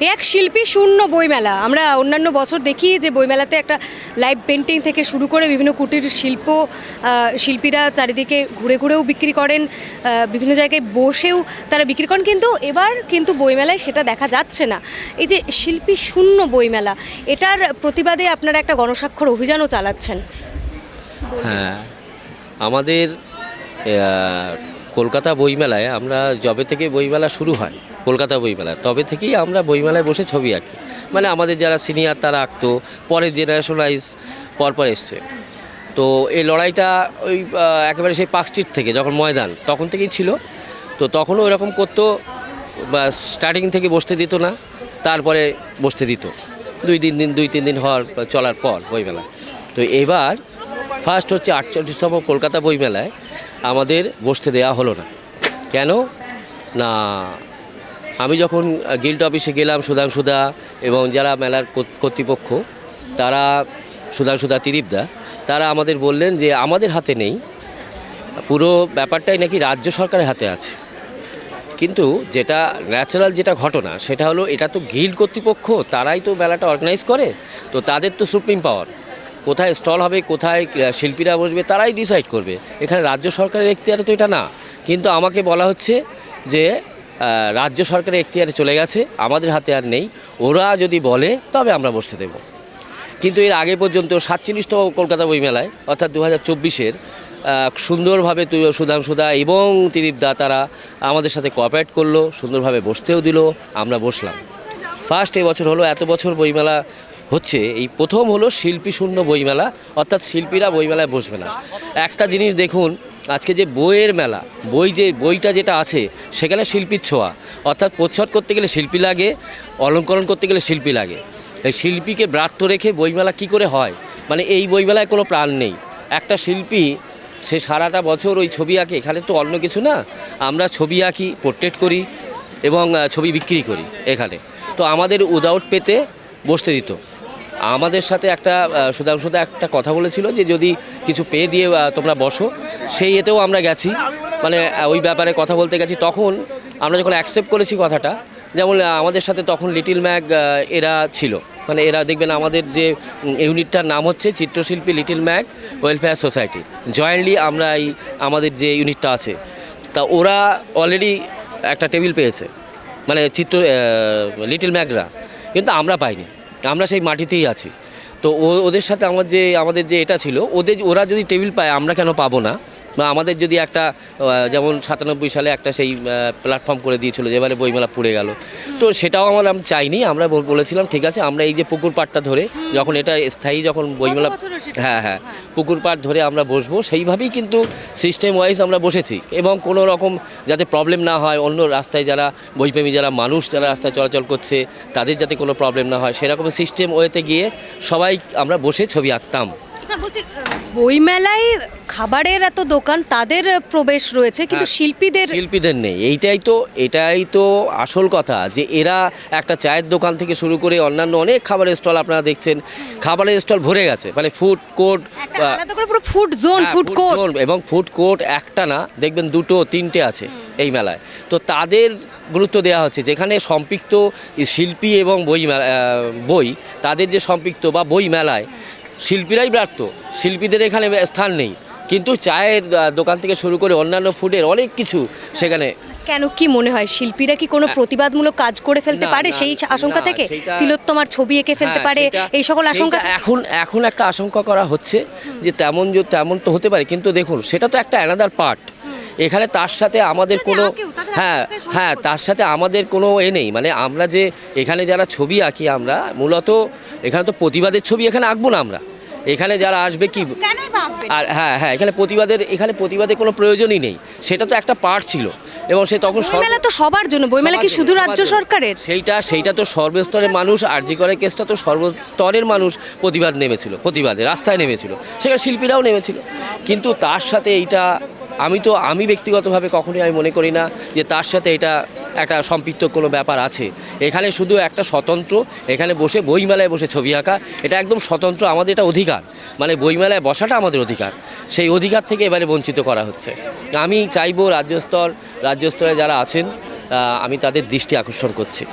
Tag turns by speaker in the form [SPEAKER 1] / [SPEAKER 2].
[SPEAKER 1] এক শিল্পী শূন্য বইমেলা। আমরা অন্যান্য বছর দেখি যে বইমেলাতে একটা লাইভ পেন্টিং থেকে শুরু করে বিভিন্ন কুটির শিল্প শিল্পীরা চারিদিকে ঘুরে ঘুরেও বিক্রি করেন বিভিন্ন জায়গায় বসেও তারা বিক্রি করেন। কিন্তু এবার কিন্তু বইমেলায় সেটা দেখা যাচ্ছে না। এই যে শিল্পী শূন্য বইমেলা, এটার প্রতিবাদে আপনারা একটা গণস্বাক্ষর অভিযানও চালাচ্ছেন।
[SPEAKER 2] হ্যাঁ। আমাদের কলকাতা বইমেলায় আমরা যবে থেকে বইমেলা শুরু হয়, কলকাতা বইমেলা তবে থেকেই আমরা বইমেলায় বসে ছবি আঁকি। মানে আমাদের যারা সিনিয়র তারা আঁকতো পরের জেনারেশনাইজ পরপর এসছে। তো এই লড়াইটা ওই একেবারে সেই পার্ক স্ট্রিট থেকে, যখন ময়দান, তখন থেকেই ছিল। তো তখনও এরকম করতো, বা স্টার্টিং থেকে বসতে দিত না, তারপরে বসতে দিত। দুই তিন দিন, দুই তিন দিন হওয়ার চলার পর বইমেলা তো এবার ফার্স্ট হচ্ছে আটচল্লিশতম কলকাতা বইমেলায় আমাদের বসতে দেওয়া হলো না। কেন? না, আমি যখন গিল্ড অফিসে গেলাম সুধাংশুদা এবং যারা মেলার কর্তৃপক্ষ, তারা, সুধাংশুদা তিরিপদা, তারা আমাদের বললেন যে আমাদের হাতে নেই। পুরো ব্যাপারটাই নাকি রাজ্য সরকারের হাতে আছে। কিন্তু যেটা ন্যাচারাল যেটা ঘটনা, সেটা হলো এটা তো গিল্ড কর্তৃপক্ষ, তারাই তো মেলাটা অর্গানাইজ করে, তো তাদের তো সুপ্রিম পাওয়ার কোথায় স্টল হবে, কোথায় শিল্পীরা বসবে, তারাই ডিসাইড করবে। এখানে রাজ্য সরকারের এখতিয়ারে তো এটা না। কিন্তু আমাকে বলা হচ্ছে যে রাজ্য সরকারের এখতিয়ারে চলে গেছে, আমাদের হাতে আর নেই। ওরা যদি বলে, তবে আমরা বসতে দেবো। কিন্তু এর আগে পর্যন্ত সাতচল্লিশতম কলকাতা বইমেলায়, অর্থাৎ দু হাজার চব্বিশের সুন্দরভাবে তুই সুধাংশুদা এবং ত্রিদীপদা তারা আমাদের সাথে কোঅপারেট করল, সুন্দরভাবে বসতেও দিল, আমরা বসলাম। ফার্স্ট এবছর হলো, এত বছর বইমেলা হচ্ছে এই প্রথম হলো শিল্পী শূন্য বইমেলা, অর্থাৎ শিল্পীরা বইমেলায় বসবে না। একটা জিনিস দেখুন, আজকে যে বইয়ের মেলা, বই যে, বইটা যেটা আছে, সেখানে শিল্পীর ছোঁয়া। অর্থাৎ প্রচ্ছদ করতে গেলে শিল্পী লাগে, অলঙ্করণ করতে গেলে শিল্পী লাগে। এই শিল্পীকে ব্রাত্য রেখে বইমেলা কি করে হয়? মানে এই বইমেলায় কোনো প্রাণ নেই। একটা শিল্পী, সে সারাটা বছর ওই ছবি আঁকে, এখানে তো অন্য কিছু না। আমরা ছবি আঁকি, পোর্ট্রেট করি এবং ছবি বিক্রি করি এখানে। তো আমাদের উইদাউট পেতে বসতে দিত। আমাদের সাথে একটা সুধাংশুদা একটা কথা বলেছিল যে যদি কিছু পে দিয়ে তোমরা বসো, সেই এতেও আমরা গেছি। মানে ওই ব্যাপারে কথা বলতে গেছি। তখন আমরা যখন অ্যাকসেপ্ট করেছি কথাটা, যেমন আমাদের সাথে তখন লিটিল ম্যাগ এরা ছিল। মানে এরা দেখবেন আমাদের যে ইউনিটটার নাম হচ্ছে চিত্রশিল্পী little mag welfare society jointly আমরা এই, আমাদের যে ইউনিটটা আছে। তা ওরা অলরেডি একটা টেবিল পেয়েছে। মানে চিত্র লিটিল ম্যাগরা কিন্তু আমরা পাইনি। আমরা সেই মাটিতেই আছি। তো ওদের সাথে আমার যে, আমাদের যে এটা ছিল, ওদের, ওরা যদি টেবিল পায়, আমরা কেন পাবো না? আমাদের যদি একটা যেমন সাতানব্বই সালে একটা সেই প্ল্যাটফর্ম করে দিয়েছিল যেবারে বইমেলা পুড়ে গেল। তো সেটাও আমরা আমি চাইনি আমরা বলেছিলাম ঠিক আছে আমরা এই যে পুকুর পাড়টা ধরে যখন এটা স্থায়ী যখন বইমেলা হ্যাঁ হ্যাঁ পুকুর পাড় ধরে আমরা বসবো সেইভাবেই কিন্তু সিস্টেম ওয়াইজ আমরা বসেছি। এবং কোনো রকম যাতে প্রবলেম না হয় অন্য রাস্তায় যারা বইপ্রেমী যারা মানুষ যারা রাস্তায় চলাচল করছে তাদের যাতে কোনো প্রবলেম না হয় সেরকম সিস্টেম ওয়েতে গিয়ে সবাই আমরা বসে ছবি আঁকতাম।
[SPEAKER 1] বলছি বইমেলায় খাবারের এত দোকান তাদের প্রবেশ রয়েছে কিন্তু
[SPEAKER 2] হ্যাঁ,
[SPEAKER 1] শিল্পীদের
[SPEAKER 2] শিল্পীদের নেই। এইটাই তো এটাই তো আসল কথা যে এরা একটা চায়ের দোকান থেকে শুরু করে অন্যান্য অনেক খাবারের স্টল আপনারা দেখছেন। খাবারের স্টল ভরে গেছে। মানে food court
[SPEAKER 1] food zone food court
[SPEAKER 2] এবং ফুড কোর্ট একটা না দেখবেন দুটো তিনটে আছে এই মেলায়। তো তাদের গুরুত্ব দেওয়া হচ্ছে। যেখানে সম্পৃক্ত শিল্পী এবং বই বই তাদের যে সম্পৃক্ত বা বই মেলায় শিল্পীরাই ব্রাত্য শিল্পীদের এখানে স্থান নেই। কিন্তু চায়ের দোকান থেকে শুরু করে অন্যান্য ফুডের অনেক কিছু সেখানে
[SPEAKER 1] কেন কি মনে হয়? শিল্পীরা কি কোনো প্রতিবাদমূলক কাজ করে ফেলতে পারে? সেই আশঙ্কা থেকে তিলোত্তমার ছবি এঁকে ফেলতে
[SPEAKER 2] হ্যাঁ,
[SPEAKER 1] পারে এই সকল আশঙ্কা
[SPEAKER 2] এখন এখন একটা আশঙ্কা করা হচ্ছে যে তেমন যে তেমন তো হতে পারে। কিন্তু দেখুন সেটা তো একটা অ্যানাদার পার্ট এখানে তার সাথে আমাদের কোনো হ্যাঁ হ্যাঁ তার সাথে আমাদের কোনো এ নেই। মানে আমরা যে এখানে যারা ছবি আঁকি আমরা মূলত এখানে তো প্রতিবাদের ছবি এখানে আঁকবো না আমরা। এখানে যারা আসবে কি? আর হ্যাঁ হ্যাঁ এখানে প্রতিবাদের এখানে প্রতিবাদের কোনো প্রয়োজনই নেই। সেটা তো একটা পার্ট ছিল। এবং সে তখন
[SPEAKER 1] বইমেলা তো সবার জন্য বইমেলা কি শুধু রাজ্য সরকারের?
[SPEAKER 2] সেইটা সেইটা তো সর্বস্তরের মানুষ আরজি করে কেসটা তো সর্বস্তরের মানুষ প্রতিবাদ নেমেছিল প্রতিবাদে রাস্তায় নেমেছিল। সেখানে শিল্পীরাও নেমেছিল। কিন্তু তার সাথে এইটা আমি তো, আমি ব্যক্তিগতভাবে কখনোই আমি মনে করি না যে তার সাথে এটা একটা সম্পৃক্ত কোনো ব্যাপার আছে। এখানে শুধু একটা স্বতন্ত্র, এখানে বসে বইমেলায় বসে ছবি আঁকা, এটা একদম স্বতন্ত্র, আমাদের এটা অধিকার। মানে বইমেলায় বসাটা আমাদের অধিকার। সেই অধিকার থেকে এবারে বঞ্চিত করা হচ্ছে। আমি চাইব রাজ্যস্তর, রাজ্যস্তরে যারা আছেন আমি তাদের দৃষ্টি আকর্ষণ করছি।